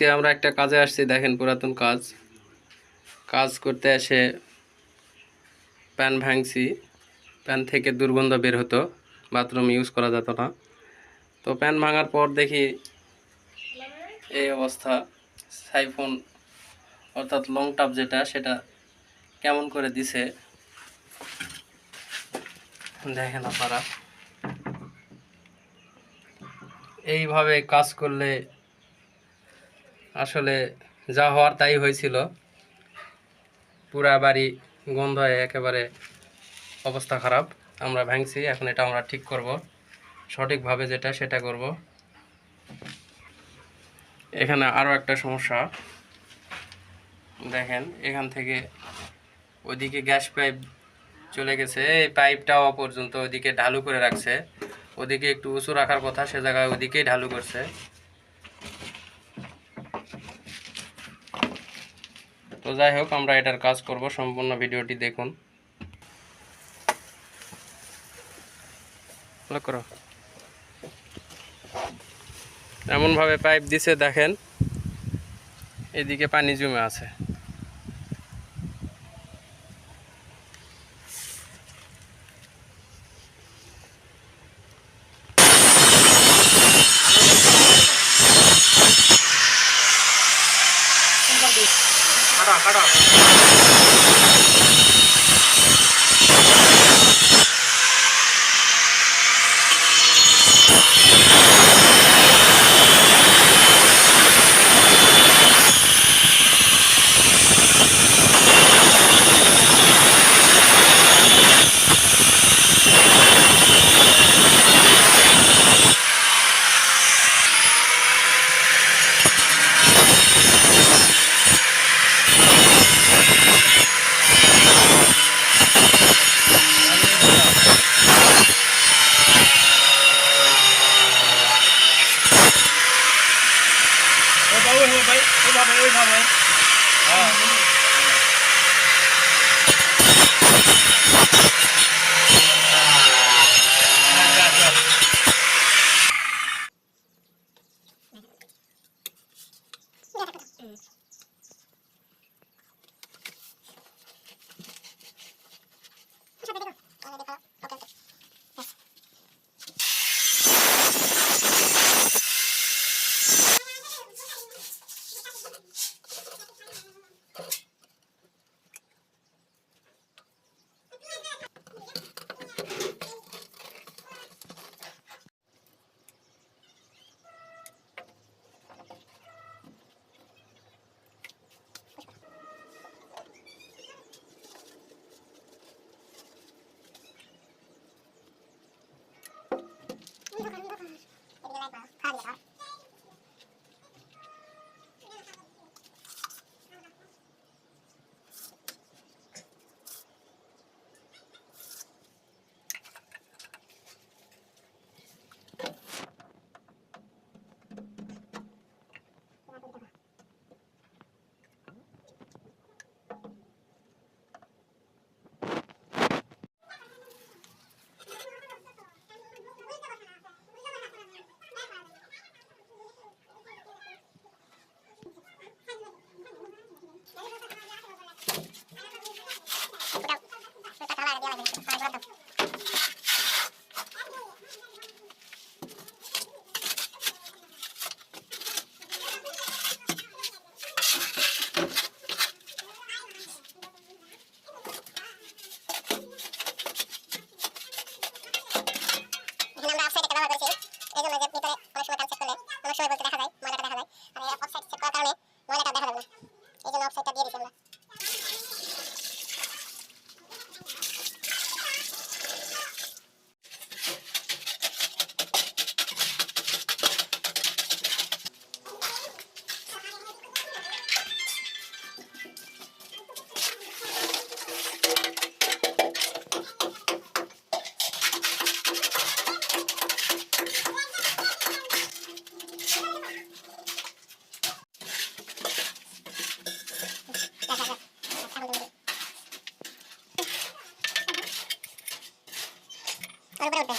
আজকে আমরা একটা কাজে আসছি, দেখেন পুরাতন কাজ। কাজ করতে এসে প্যান ভাঙছি। প্যান থেকে দুর্গন্ধ বের হতো, বাথরুম ইউজ করা যেত না। তো প্যান ভাঙার পর দেখি এই অবস্থা, সাইফোন অর্থাৎ লং টাপ যেটা, সেটা কেমন করে দিছে? দেখেন আপনারা। এইভাবে কাজ করলে আসলে যা হওয়ার তাই হয়েছিল। পুরা বাড়ি গন্ধ হয়ে একেবারে অবস্থা খারাপ। আমরা ভাঙছি, এখন এটা আমরা ঠিক করব। সঠিকভাবে যেটা সেটা করব। এখানে আরও একটা সমস্যা। দেখেন, এখান থেকে ওইদিকে গ্যাস পাইপ চলে গেছে। এই পাইপটাও পর্যন্ত ওইদিকে ঢালু করে রাখছে। ওদিকে একটু উঁচু রাখার কথা, সে জায়গায় ওদিকেই ঢালু করছে। তো যাই হোক, আমরা এটার কাজ করব। সম্পূর্ণ ভিডিওটি দেখুন। করো। এমনভাবে পাইপ দিছে, দেখেন। এদিকে পানি জমে আছে। is এখানে അതുപോലെ വിട്ടേ